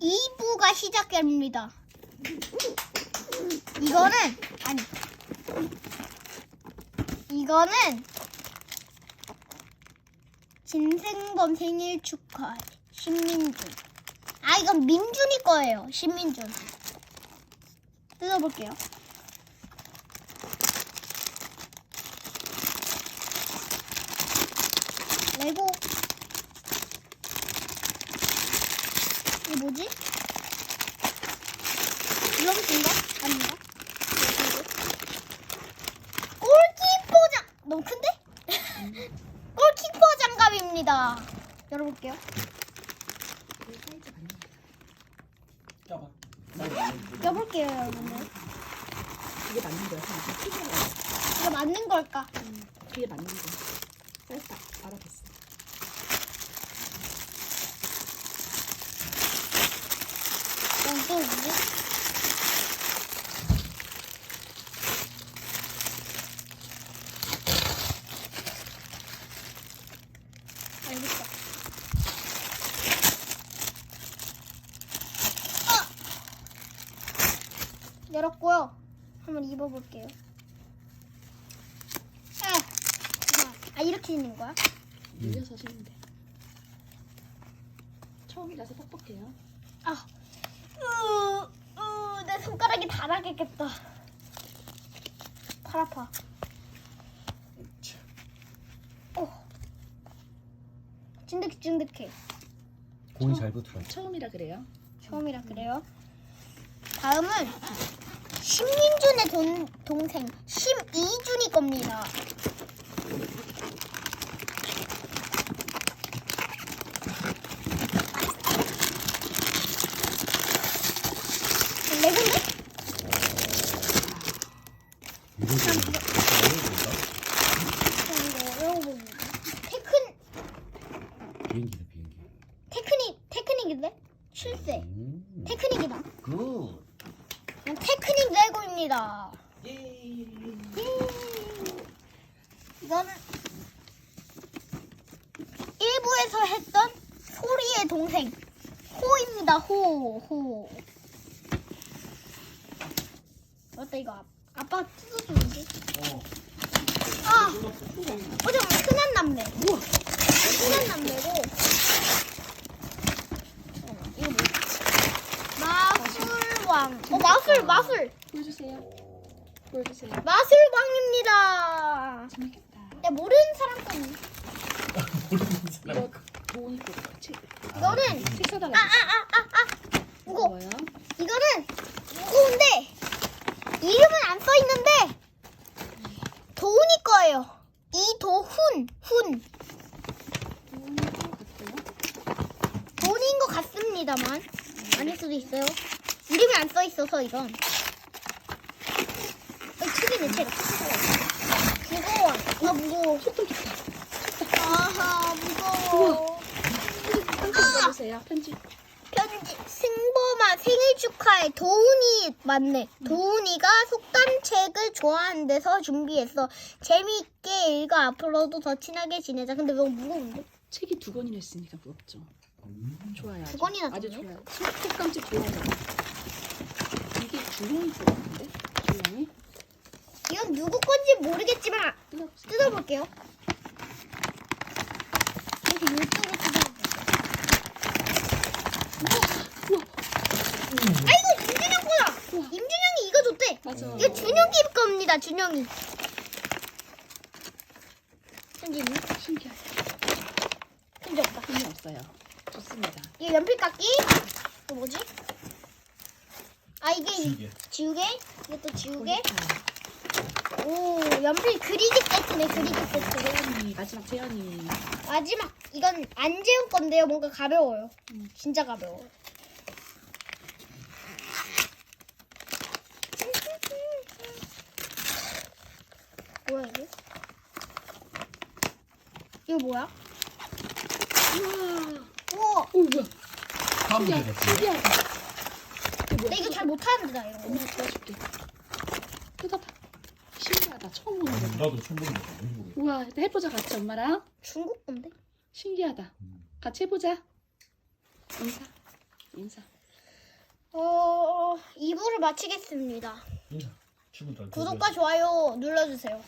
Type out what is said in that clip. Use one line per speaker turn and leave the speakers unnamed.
2부가 시작됩니다. 이거는 아니 이거는 진생범 생일 축하해 신민준. 아 이건 민준이 거예요. 신민준. 뜯어볼게요. 레고. 이게 뭐지? 블럭인가? 아닌가? 골키퍼 장 너무 큰데? 골키퍼 장갑입니다. 열어볼게요.
껴봐.
껴볼게요, 여러분들.
그게 맞는 거야.
이거 맞는 걸까?
음, 그게 맞는 거. 됐다. 알아봤어.
또 뭐지? 알겠어. 아! 열었고요. 한번 입어볼게요. 아. 아 이렇게 있는 거야?
신으면 돼. 처음이라서 뻑뻑해요.
아, 으, 으, 내 손가락이 다 나겠겠다. 팔 아파. 어. 찐득 찐득해.
공이 잘 붙어.
처음이라 그래요.
처음이라 그래요. 다음은 신민준의 돈, 동생 심이준이 겁니다. 레고인데? 외워봅니다. 테큰,
비행기다 비행기.
테크닉, 테크닉인데? 실세.
음.
테크닉이다.
굿.
테크닉 레고입니다.
예.
이거는 1부에서 했던 소리의 동생 호입니다. 호, 호. 어때 이거 아- 아빠 뜯어주는지?
어.
아, 어 잠깐 흔한 남매. 우와, 흔한 남매고. 어, 이거 뭐지? 마술왕. 어 마술, 마술,
보여주세요. 보여주세요.
마술왕입니다.
재밌겠다.
야 모르는 사람 거니?
모르는
이거
사람.
보온이 거 책.
이거는
책 사달라.
아 아 아 아아 무거.
뭐예요?
이거는 안 써 있는데 도훈이 거예요. 이도훈 훈. 도훈인 것 같습니다만 아닐 수도 있어요. 이름이 안 써 있어서 이건. 어, 책이네 책. 무거워. 아 무거워.
소품 좋다.
아하 무거워.
편지 읽어주세요. 편지.
생일 축하해 도훈이 맞네 도훈이가 속담책을 좋아하는 데서 준비했어 재미있게 읽어 앞으로도 더 친하게 지내자 근데 너무 무거운데
책이 두 권이나 있으니까 무겁죠.
음.
좋아요. 아주.
두 권이나
아주
들어요?
좋아요. 속감집 좋아요. 이게 줄무늬 좋아하는데? 줄무늬?
이건 누구 건지 모르겠지만
뜯어보세요.
뜯어볼게요 이렇게 뜯어볼게요 아 이거 임준영 거다
우와.
임준영이 이거 줬대
맞아.
이거 준영이 겁니다 준영이 있니?
신기하다.
편지 없다
힘이 없어요. 좋습니다.
이게 연필 깎기. 또 뭐지? 아 이게 이-
지우개.
지우개. 이것도 지우개. 오 연필 그리기 세트네 그리기 세트.
재현이 마지막 재현이.
마지막 이건 안재훈 건데요. 뭔가 가벼워요.
음.
진짜 가벼워. 뭐야 이게? 이거 뭐야?
우와.
우와.
오 뭐야?
다음 문제
신기하다.
나 이거 잘 못하는데 나 이런 거.
엄마가 도와줄게. 뜯어봐. 신기하다. 처음 보는 거.
나도 처음 보는 거.
우와, 해보자 같이 엄마랑.
중국 건데?
신기하다.
음.
같이 해보자. 인사. 인사.
어, 2부를 마치겠습니다.
인사. 친구들.
구독과 좋아요 눌러주세요.